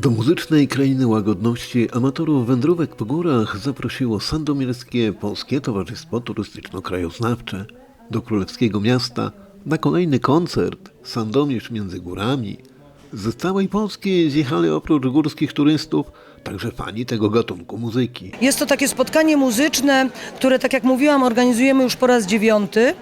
Do muzycznej krainy łagodności amatorów wędrówek po górach zaprosiło Sandomierskie Polskie Towarzystwo Turystyczno-Krajoznawcze do Królewskiego Miasta na kolejny koncert Sandomierz między górami. Z całej Polski zjechali oprócz górskich turystów także fani tego gatunku muzyki. Jest to takie spotkanie muzyczne, które, tak jak mówiłam, organizujemy już po raz dziewiąty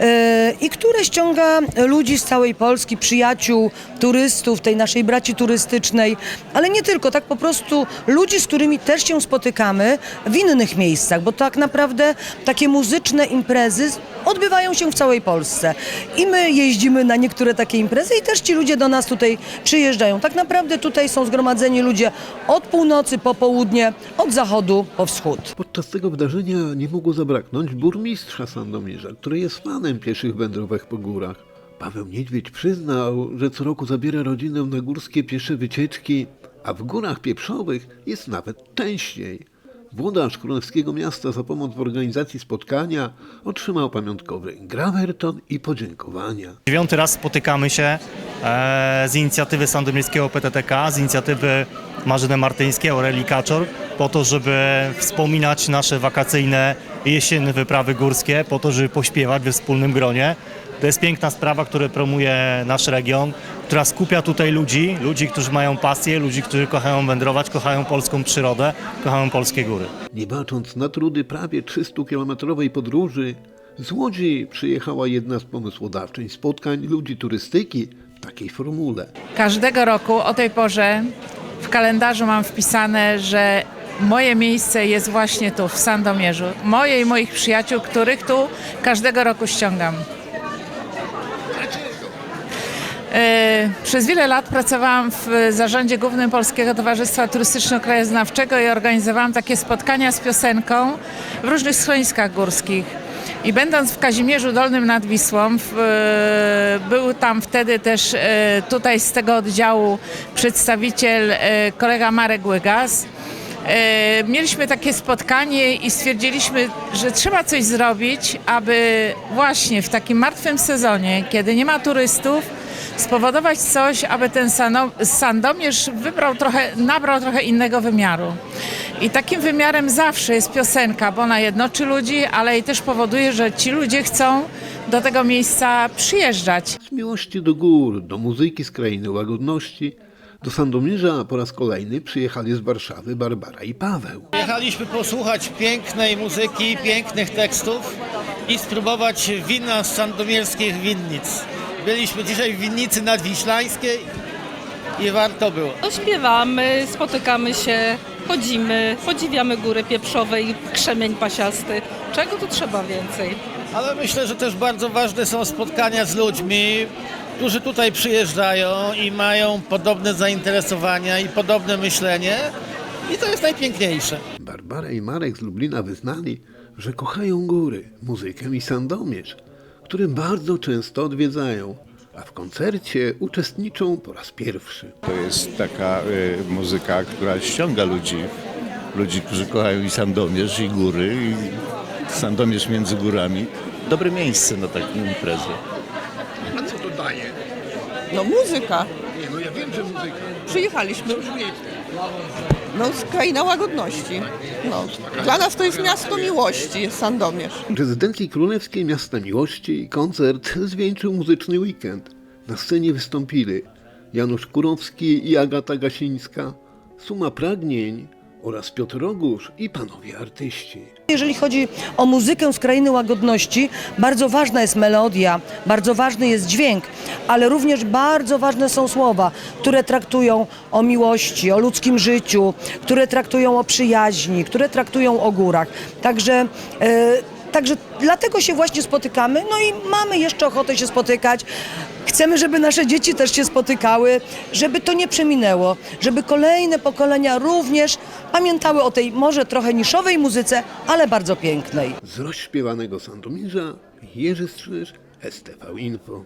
e, i które ściąga ludzi z całej Polski, przyjaciół, turystów, tej naszej braci turystycznej, ale nie tylko, tak po prostu ludzi, z którymi też się spotykamy w innych miejscach, bo tak naprawdę takie muzyczne imprezy odbywają się w całej Polsce. I my jeździmy na niektóre takie imprezy i też ci ludzie do nas tutaj przyjeżdżają. Tak naprawdę tutaj są zgromadzeni ludzie od północy po południe, od zachodu po wschód. Podczas tego wydarzenia nie mogło zabraknąć burmistrza Sandomierza, który jest fanem pieszych wędrówek po górach. Paweł Niedźwiedź przyznał, że co roku zabiera rodzinę na górskie piesze wycieczki, a w górach pieprzowych jest nawet częściej. Włodarz Królewskiego Miasta za pomoc w organizacji spotkania otrzymał pamiątkowy grawerton i podziękowania. Dziewiąty raz spotykamy się e, z inicjatywy Sandomierskiego PTTK, z inicjatywy Marzyny Martyńskiej, Aurelii Kaczor, po to, żeby wspominać nasze wakacyjne jesienne wyprawy górskie, po to, żeby pośpiewać we wspólnym gronie. To jest piękna sprawa, która promuje nasz region, która skupia tutaj ludzi, ludzi, którzy mają pasję, ludzi, którzy kochają wędrować, kochają polską przyrodę, kochają polskie góry. Nie bacząc na trudy prawie 300-kilometrowej podróży, z Łodzi przyjechała jedna z pomysłodawczyń spotkań ludzi turystyki w takiej formule. Każdego roku o tej porze w kalendarzu mam wpisane, że moje miejsce jest właśnie tu, w Sandomierzu. Moje i moich przyjaciół, których tu każdego roku ściągam. E, Przez wiele lat pracowałam w zarządzie głównym Polskiego Towarzystwa Turystyczno-Krajoznawczego i organizowałam takie spotkania z piosenką w różnych schroniskach górskich. I będąc w Kazimierzu Dolnym nad Wisłą, w, e, był tam wtedy też e, tutaj z tego oddziału przedstawiciel, e, kolega Marek Łygas. E, Mieliśmy takie spotkanie i stwierdziliśmy, że trzeba coś zrobić, aby właśnie w takim martwym sezonie, kiedy nie ma turystów, spowodować coś, aby ten Sandomierz wybrał trochę, nabrał trochę innego wymiaru. I takim wymiarem zawsze jest piosenka, bo ona jednoczy ludzi, ale i też powoduje, że ci ludzie chcą do tego miejsca przyjeżdżać. Z miłości do gór, do muzyki z krainy łagodności, do Sandomierza po raz kolejny przyjechali z Warszawy Barbara i Paweł. Jechaliśmy posłuchać pięknej muzyki, pięknych tekstów i spróbować wina z sandomierskich winnic. Byliśmy dzisiaj w winnicy nadwiślańskiej i warto było. No, śpiewamy, spotykamy się, chodzimy, podziwiamy góry pieprzowe i krzemień pasiasty. Czego tu trzeba więcej? Ale myślę, że też bardzo ważne są spotkania z ludźmi, którzy tutaj przyjeżdżają i mają podobne zainteresowania i podobne myślenie. I to jest najpiękniejsze. Barbara i Marek z Lublina wyznali, że kochają góry, muzykę i Sandomierz, który bardzo często odwiedzają, a w koncercie uczestniczą po raz pierwszy. To jest taka y, muzyka, która ściąga ludzi, ludzi, którzy kochają i Sandomierz, i góry, i Sandomierz między górami. Dobre miejsce na taką imprezę. No muzyka. Nie, no ja wiem, że muzyka. Przyjechaliśmy. No kraina łagodności. No, dla nas to jest miasto miłości, Sandomierz. Rezydencji królewskiej Miasta Miłości koncert zwieńczył muzyczny weekend. Na scenie wystąpili Janusz Kurowski i Agata Gasińska, Suma Pragnień oraz Piotr Rogusz i panowie artyści. Jeżeli chodzi o muzykę z krainy łagodności, bardzo ważna jest melodia, bardzo ważny jest dźwięk, ale również bardzo ważne są słowa, które traktują o miłości, o ludzkim życiu, które traktują o przyjaźni, które traktują o górach. Także. e, Także dlatego się właśnie spotykamy, no i mamy jeszcze ochotę się spotykać. Chcemy, żeby nasze dzieci też się spotykały, żeby to nie przeminęło, żeby kolejne pokolenia również pamiętały o tej może trochę niszowej muzyce, ale bardzo pięknej. Z rozśpiewanego Sandomierza Jerzy Strzyż, STV Info.